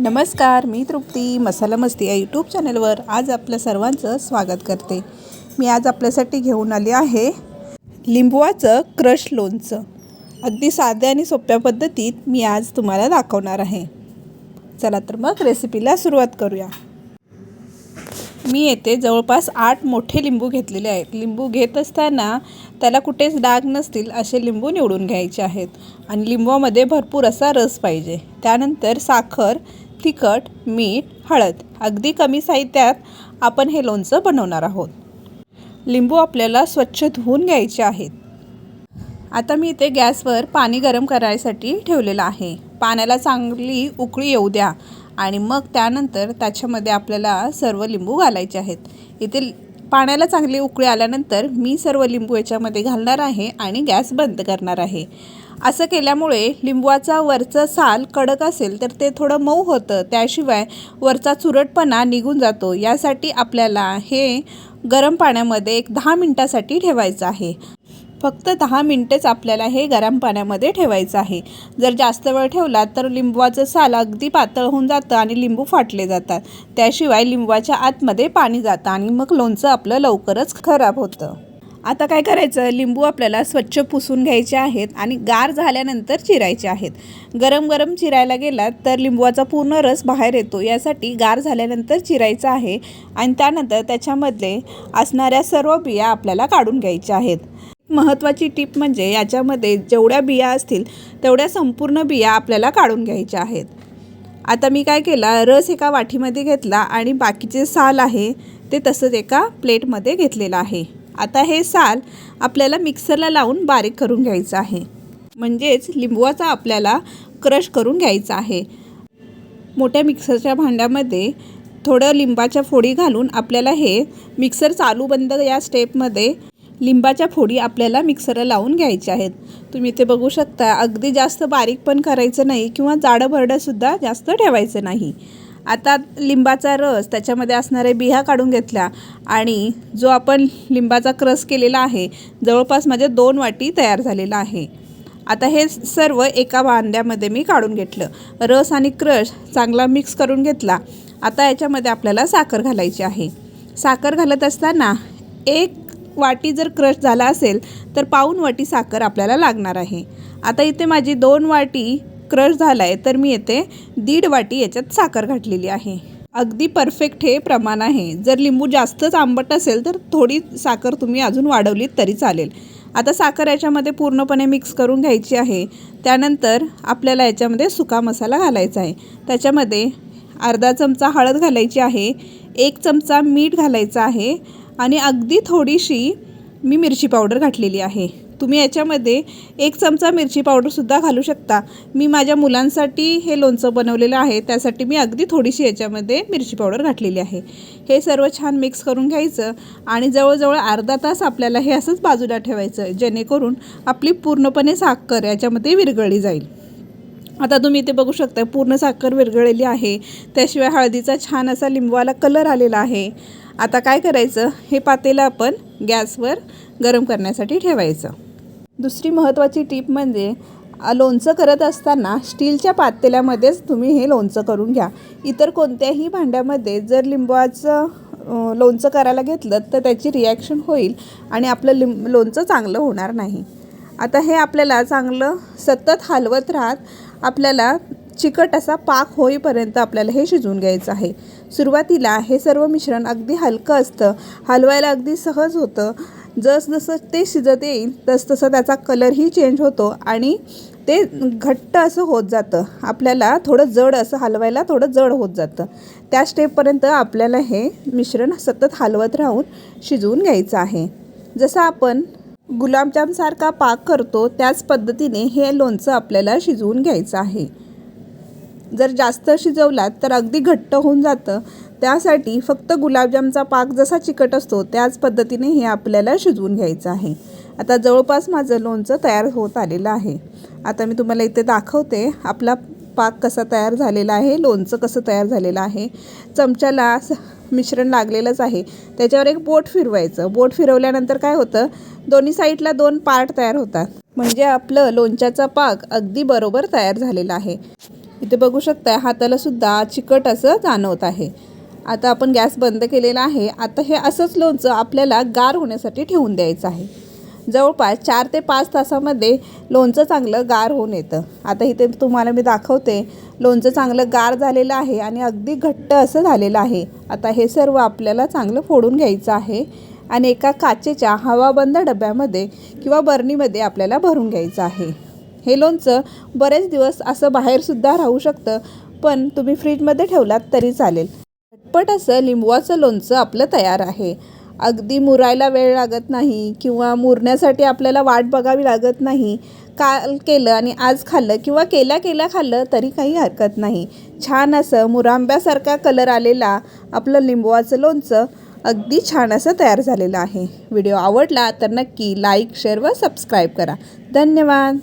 नमस्कार मी तृप्ती मसाला मस्ती या यूट्यूब चॅनलवर आज आपल्या सर्वांचं स्वागत करते. मी आज आपल्यासाठी घेऊन आली आहे लिंबवाचं क्रश लोणचं. अगदी साध्या आणि सोप्या पद्धतीत मी आज तुम्हाला दाखवणार आहे. चला तर मग रेसिपीला सुरुवात करूया. मी येथे जवळपास आठ मोठे लिंबू घेतलेले आहेत. लिंबू घेत असताना त्याला कुठेच डाग नसतील असे लिंबू निवडून घ्यायचे आहेत. आणि लिंबूमध्ये भरपूर असा रस पाहिजे. त्यानंतर साखर तिखट मीठ हळद अगदी कमी साहित्यात आपण हे लोणचं बनवणार आहोत. लिंबू आपल्याला स्वच्छ धुवून घ्यायचे आहेत. आता मी इथे गॅसवर पाणी गरम करायसाठी ठेवलेलं आहे. पाण्याला चांगली उकळी येऊ द्या आणि मग त्यानंतर त्याच्यामध्ये आपल्याला सर्व लिंबू घालायचे आहेत. इथे पाण्याला चांगली उकळी आल्यानंतर मी सर्व लिंबू याच्यामध्ये घालणार आहे आणि गॅस बंद करणार आहे. असं केल्यामुळे लिंबवाचा वरचा साल कडक असेल तर ते थोडं मऊ होतं. त्याशिवाय वरचा चुरटपणा निघून जातो. यासाठी आपल्याला हे गरम पाण्यामध्ये एक दहा मिनटासाठी ठेवायचं आहे. फक्त दहा मिनटेच आपल्याला हे गरम पाण्यामध्ये ठेवायचं आहे. जर जास्त वेळ ठेवला तर लिंबवाचं साल अगदी पातळ होऊन जातं आणि लिंबू फाटले जातात. त्याशिवाय लिंबवाच्या आतमध्ये पाणी जातं आणि मग लोणचं आपलं लवकरच खराब होतं. आता काय करायचं? लिंबू आपल्याला स्वच्छ पुसून घ्यायचे आहेत आणि गार झाल्यानंतर चिरायचे आहेत. गरम गरम चिरायला गेलात तर लिंबूचा पूर्ण रस बाहेर येतो. यासाठी गार झाल्यानंतर चिरायचं आहे आणि त्यानंतर त्याच्यामधले असणाऱ्या सर्व बिया आपल्याला काढून घ्यायच्या आहेत. महत्त्वाची टीप म्हणजे याच्यामध्ये जेवढ्या बिया असतील तेवढ्या संपूर्ण बिया आपल्याला काढून घ्यायच्या आहेत. आता मी काय केला रस एका वाटीमध्ये घेतला आणि बाकीचे साल आहे ते तसंच एका प्लेटमध्ये घेतलेलं आहे. आता हे साल आपल्याला मिक्सरला लावून बारीक करून घ्यायचं आहे. म्हणजेच लिंबवाचा आपल्याला क्रश करून घ्यायचा आहे. मोठ्या मिक्सरच्या भांड्यामध्ये थोडं लिंबाच्या फोडी घालून आपल्याला हे मिक्सर चालू बंद या स्टेपमध्ये लिंबाच्या फोडी आपल्याला मिक्सरला लावून घ्यायच्या आहेत. तुम्ही ते बघू शकता अगदी जास्त बारीक पण करायचं नाही किंवा जाडं भरडंसुद्धा जास्त ठेवायचं नाही. आता लिंबाचा रस त्याच्यामध्ये असणाऱ्या बिया काढून घेतल्या आणि जो आपण लिंबाचा क्रस केलेला आहे जवळपास माझ्या दोन वाटी तयार झालेला आहे. आता हे सर्व एका भांड्यामध्ये मी काढून घेतलं. रस आणि क्रश चांगला मिक्स करून घेतला. आता याच्यामध्ये आपल्याला साखर घालायची आहे. साखर घालत असताना एक वाटी जर क्रश झाला असेल तर पाऊन वाटी साखर आपल्याला लागणार आहे. आता इथे माझी दोन वाटी क्रश झाला आहे तर मी येथे दीड वाटी याच्यात साखर घातलेली आहे. अगदी परफेक्ट हे प्रमाण आहे. जर लिंबू जास्तच आंबट असेल तर थोडी साखर तुम्ही अजून वाढवलीत तरी चालेल. आता साखर याच्यामध्ये पूर्णपणे मिक्स करून घ्यायची आहे. त्यानंतर आपल्याला याच्यामध्ये सुका मसाला घालायचा आहे. त्याच्यामध्ये अर्धा चमचा हळद घालायची आहे. एक चमचा मीठ घालायचा आहे. आणि अगदी थोडीशी मी मिरची पावडर घातलेली आहे. तुम्ही याच्यामध्ये एक चमचा मिरची पावडरसुद्धा घालू शकता. मी माझ्या मुलांसाठी हे लोणचं बनवलेलं आहे. त्यासाठी मी अगदी थोडीशी याच्यामध्ये मिरची पावडर घातलेली आहे. हे सर्व छान मिक्स करून घ्यायचं आणि जवळजवळ अर्धा तास आपल्याला हे असंच बाजूला ठेवायचं जेणेकरून आपली पूर्णपणे साखर याच्यामध्ये विरघळली जाईल. आता तुम्ही इथे बघू शकता पूर्ण साखर विरघळलेली आहे. त्याशिवाय हळदीचा छान असा लिंबवाला कलर आलेला आहे. आता काय करायचं? हे पातेलं आपण गॅसवर गरम करण्यासाठी ठेवायचं. दुसरी महत्त्वाची टीप म्हणजे लोणचं करत असताना स्टीलच्या पातेल्यामध्येच तुम्ही हे लोणचं करून घ्या. इतर कोणत्याही भांड्यामध्ये जर लिंबाचं लोणचं करायला घेतलं तर त्याची रिॲक्शन होईल आणि आपलं लिंब लोणचं चांगलं होणार नाही. आता हे आपल्याला चांगलं सतत हलवत राहत आपल्याला चिकट असा पाक होईपर्यंत आपल्याला हे शिजवून घ्यायचं आहे. सुरुवातीला हे सर्व मिश्रण अगदी हलकं असतं. हलवायला अगदी सहज होतं. जसजसं ते शिजत येईल तसतसं त्याचा कलरही चेंज होतो आणि ते घट्ट असं होत जातं. आपल्याला थोडं जड असं हलवायला थोडं जड होत जातं. त्या स्टेपपर्यंत आपल्याला हे मिश्रण सतत हलवत राहून शिजवून घ्यायचं आहे. जसं आपण गुलाबजामसारखा पाक करतो त्याच पद्धतीने हे लोणचं आपल्याला शिजवून घ्यायचं आहे. जर जास्त शिजवलात तर अगदी घट्ट होऊन जातं. त्यासाठी फक्त गुलाबजामचा पाक जसा चिकट असतो त्याच पद्धतीने हे आपल्याला शिजवून घ्यायचं आहे. आता जवळपास माझं लोणचं तयार होत आलेलं आहे. आता मी तुम्हाला इथे दाखवते आपला पाक कसा तयार झालेला आहे लोणचं कसं तयार झालेलं आहे. चमच्याला मिश्रण लागलेलंच आहे. त्याच्यावर एक बोट फिरवायचं. बोट फिरवल्यानंतर काय होतं? दोन्ही साईडला दोन पार्ट तयार होतात. म्हणजे आपलं लोणच्याचा पाक अगदी बरोबर तयार झालेला आहे. इथे बघू शकता हाताला सुद्धा चिकट असं जाणवत आहे. आता आपण गॅस बंद केलेला आहे. आता हे असंच लोणचं आपल्याला गार होण्यासाठी ठेवून द्यायचं आहे. जवळपास चार ते पाच तासामध्ये लोणचं चांगलं गार होऊन येतं. आता इथे तुम्हाला मी दाखवते लोणचं चांगलं गार झालेलं आहे आणि अगदी घट्ट असं झालेलं आहे. आता हे सर्व आपल्याला चांगलं फोडून घ्यायचं आहे आणि एका काचेच्या हवाबंद डब्यामध्ये किंवा बरणीमध्ये आपल्याला भरून घ्यायचं आहे. हे लोणचं बरेच दिवस असं बाहेरसुद्धा राहू शकतं पण तुम्ही फ्रीजमध्ये ठेवलात तरी चालेल. झटपट असं लिंबवाचं लोणचं आपलं तयार आहे. अगदी मुरायला वेळ लागत नाही किंवा मुरण्यासाठी आपल्याला वाट बघावी लागत नाही. काल केलं आणि आज खाल्लं किंवा केल्या केल्या खाल्लं तरी काही हरकत नाही. छान असं मुरांब्यासारखा कलर आलेला आपलं लिंबवाचं लोणचं अगदी छान असं तयार झालेलं आहे. व्हिडिओ आवडला तर नक्की लाईक शेअर व सबस्क्राईब करा. धन्यवाद.